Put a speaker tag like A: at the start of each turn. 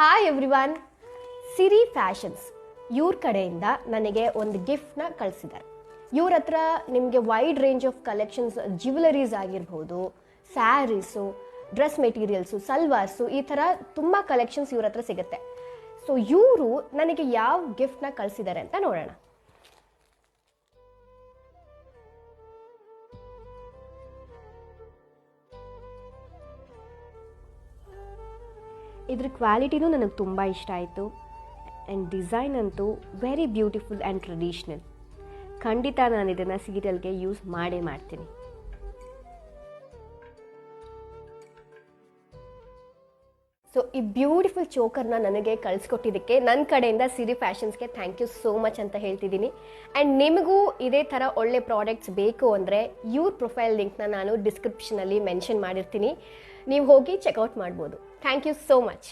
A: Hi everyone ಸಿರಿ fashions ಇವ್ರ ಕಡೆಯಿಂದ ನನಗೆ ಒಂದು ಗಿಫ್ಟ್ನ ಕಳಿಸಿದ್ದಾರೆ. ಇವ್ರ ಹತ್ರ ನಿಮಗೆ wide range of collections jewelleries ಆಗಿರ್ಬೋದು ಸ್ಯಾರೀಸು ಡ್ರೆಸ್ ಮೆಟೀರಿಯಲ್ಸು ಸಲ್ವಾರ್ಸು ಈ ಥರ ತುಂಬ ಕಲೆಕ್ಷನ್ಸ್ ಇವ್ರ ಹತ್ರ ಸಿಗುತ್ತೆ. ಸೊ ಇವರು ನನಗೆ ಯಾವ ಗಿಫ್ಟ್ನ ಕಳಿಸಿದ್ದಾರೆ ಅಂತ ನೋಡೋಣ. ಇದ್ರ ಕ್ವಾಲಿಟಿನೂ ನನಗೆ ತುಂಬ ಇಷ್ಟ ಆಯಿತು. ಆ್ಯಂಡ್ ಡಿಸೈನ್ ಅಂತೂ ವೆರಿ ಬ್ಯೂಟಿಫುಲ್ ಆ್ಯಂಡ್ ಟ್ರೆಡಿಷ್ನಲ್ ಖಂಡಿತ ನಾನು ಇದನ್ನು ಸೀರಿಯಲ್ಗೆ ಯೂಸ್ ಮಾಡೇ ಮಾಡ್ತೀನಿ. ಸೊ ಈ ಬ್ಯೂಟಿಫುಲ್ ಚೋಕರ್ನ ನನಗೆ ಕಳಿಸ್ಕೊಟ್ಟಿದ್ದಕ್ಕೆ ನನ್ನ ಕಡೆಯಿಂದ ಸಿರಿ ಫ್ಯಾಷನ್ಸ್ಗೆ ಥ್ಯಾಂಕ್ ಯು ಸೋ ಮಚ್ ಅಂತ ಹೇಳ್ತಿದ್ದೀನಿ. ಆ್ಯಂಡ್ ನಿಮಗೂ ಇದೇ ಥರ ಒಳ್ಳೆ ಪ್ರಾಡಕ್ಟ್ಸ್ ಬೇಕು ಅಂದರೆ ಇವ್ರ ಪ್ರೊಫೈಲ್ ಲಿಂಕ್ನ ನಾನು ಡಿಸ್ಕ್ರಿಪ್ಷನಲ್ಲಿ ಮೆನ್ಷನ್ ಮಾಡಿರ್ತೀನಿ. ನೀವು ಹೋಗಿ ಚೆಕ್ಔಟ್ ಮಾಡ್ಬೋದು. Thank you so much